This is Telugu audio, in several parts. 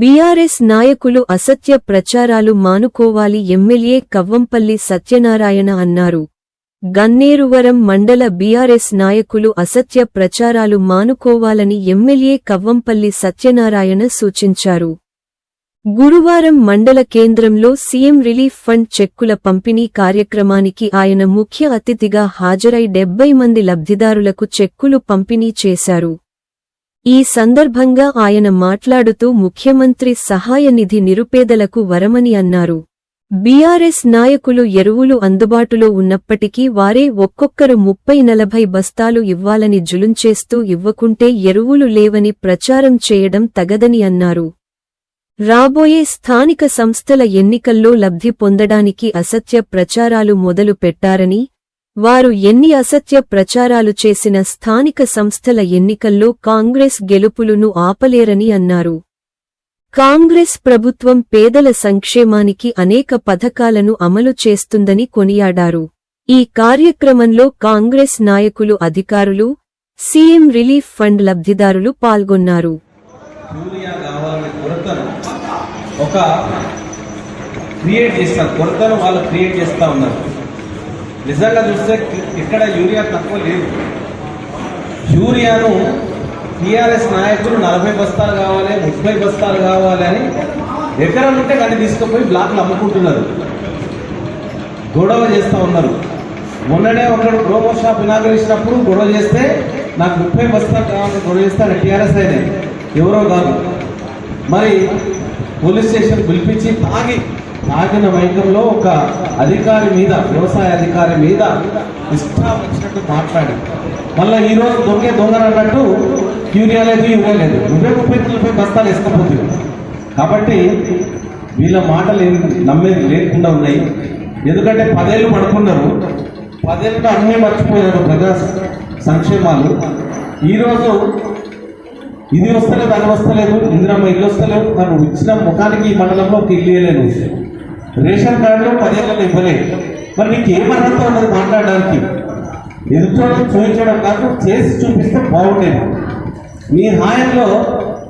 బీఆర్ఎస్ నాయకులు అసత్య ప్రచారాలు మానుకోవాలి ఎమ్మెల్యే కవ్వంపల్లి సత్యనారాయణ అన్నారు. గన్నేరువరం మండల బీఆర్ఎస్ నాయకులు అసత్య ప్రచారాలు మానుకోవాలని ఎమ్మెల్యే కవ్వంపల్లి సత్యనారాయణ సూచించారు. గురువారం మండల కేంద్రంలో సీఎం రిలీఫ్ ఫండ్ చెక్కుల పంపిణీ కార్యక్రమానికి ఆయన ముఖ్య అతిథిగా హాజరై డెబ్బై మంది లబ్ధిదారులకు చెక్కులు పంపిణీ చేశారు. ఈ సందర్భంగా ఆయన మాట్లాడుతూ ముఖ్యమంత్రి సహాయ నిధి నిరుపేదలకు వరమని అన్నారు. బీఆర్ఎస్ నాయకులు ఎరువులు అందుబాటులో ఉన్నప్పటికీ వారే ఒక్కొక్కరు ముప్పై నలభై బస్తాలు ఇవ్వాలని జులుంచేస్తూ ఇవ్వకుంటే ఎరువులు లేవని ప్రచారం చేయడం తగదని అన్నారు. రాబోయే స్థానిక సంస్థల ఎన్నికల్లో లబ్ధి పొందడానికి అసత్య ప్రచారాలు మొదలు పెట్టారని వారు ఎన్ని అసత్య ప్రచారాలు చేసిన స్థానిక సంస్థల ఎన్నికల్లో కాంగ్రెస్ గెలుపులను ఆపలేరని అన్నారు. కాంగ్రెస్ ప్రభుత్వం పేదల సంక్షేమానికి అనేక పథకాలను అమలు చేస్తుందని కొనియాడారు. ఈ కార్యక్రమంలో కాంగ్రెస్ నాయకులు అధికారులు సీఎం రిలీఫ్ ఫండ్ లబ్ధిదారులు పాల్గొన్నారు. ఒక క్రియేట్ చేస్తారు కొరతను వాళ్ళు క్రియేట్ చేస్తా ఉన్నారు. నిజంగా చూస్తే ఇక్కడ యూరియా తక్కువ లేదు. యూరియాను టీఆర్ఎస్ నాయకులు నలభై బస్తాలు కావాలి ముప్పై బస్తాలు కావాలి అని ఎకరం ఉంటే దాన్ని తీసుకుపోయి బ్లాక్లు అమ్ముకుంటున్నారు. గొడవ చేస్తూ ఉన్నారు. మొన్ననే ఒకడు ప్రోమో షాప్ ఇనాగరించినప్పుడు గొడవ చేస్తే నాకు ముప్పై బస్తాలు కావాలని గొడవ చేస్తే టీఆర్ఎస్ అయినాయి. ఎవరో కాదు. మరి పోలీస్ స్టేషన్ పిలిపించి తాగి తాగిన మైకంలో ఒక అధికారి మీద వ్యవసాయ అధికారి మీద ఇష్టం వచ్చినట్టు మాట్లాడి మళ్ళీ ఈ రోజు దొంగే దొంగన అన్నట్టు యూరియా లేదు యూరియా లేదు. నువ్వే ముప్పై నలభై బస్తాలు వేసుకపోతుంది కాబట్టి వీళ్ళ మాటలు ఏం నమ్మేది లేకుండా ఉన్నాయి. ఎందుకంటే పదేళ్ళు పడుకున్నారు. పదేళ్ళతో అన్నీ మర్చిపోయారు ప్రజా సంక్షేమాలు. ఈరోజు ఇది వస్తలేదు అది వస్తలేదు ఇందిరమ్మ ఇల్లు వస్తలేదు తను ఇచ్చిన ముఖానికి ఈ మండలంలో ఒక ఇల్లు రేషన్ కార్డులో పదేళ్ళు ఇవ్వలేదు. మరి నీకు ఏం అర్హత ఉన్నది మాట్లాడడానికి? ఎదుటోళ్ళని చూపించడం కాదు చేసి చూపిస్తే బాగుండేది. మీ హాయంలో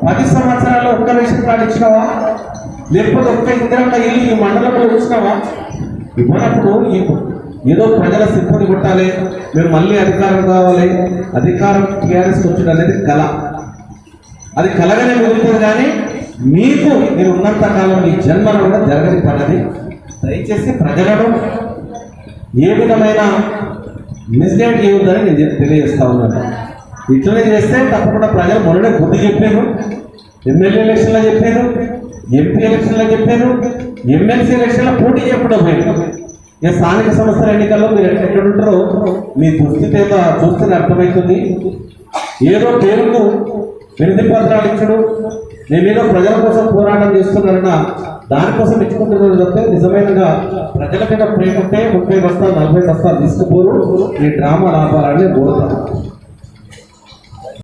పది సంవత్సరాల్లో ఒక్క రేషన్ కార్డు ఇచ్చినావా? లేకపోతే ఒక్క ఇందిరమ్మ ఇల్లు ఈ మండలంలో ఇచ్చినావా ఇవ్వనప్పుడు ఈ ఏదో ప్రజల సిబ్బంది కొట్టాలి మేము మళ్ళీ అధికారం కావాలి అధికారం టీఆర్ఎస్ వచ్చుడు అనేది కళ అది కలగనే మిగులుతుంది కానీ మీకు మీరు ఉన్నంత కాలం మీ జన్మలో కూడా జరగని పడది దయచేసి ప్రజలను ఏ విధమైన మిస్గైడ్ చేయొద్దని నేను తెలియజేస్తా ఉన్నాను. ఇట్లనే చేస్తే తప్పకుండా ప్రజలు మొన్ననే బుద్ధి చెప్పాను ఎమ్మెల్యే ఎలక్షన్లో చెప్పాను ఎంపీ ఎలక్షన్లో చెప్పాను ఎమ్మెల్సీ ఎలక్షన్లో పోటీ చెప్పడం పోయాను ఇక స్థానిక సంస్థల ఎన్నికల్లో మీరు ఎక్కడ ఉంటారో మీ దుస్థితి ఏదో చూస్తేనే అర్థమవుతుంది. ఏదో పేరుకు వినతి పత్రాలు ఇచ్చడు నేనేదో ప్రజల కోసం పోరాటం చేస్తున్నానన్న దానికోసం ఇచ్చుకుంటున్నారు తప్పితే నిజమైనగా ప్రజల మీద ప్రేమ ఉంటే ముప్పై బస్తాలు నలభై బస్తాలు తీసుకుపోరు. ఈ డ్రామా లాభాలని కోరుతాను.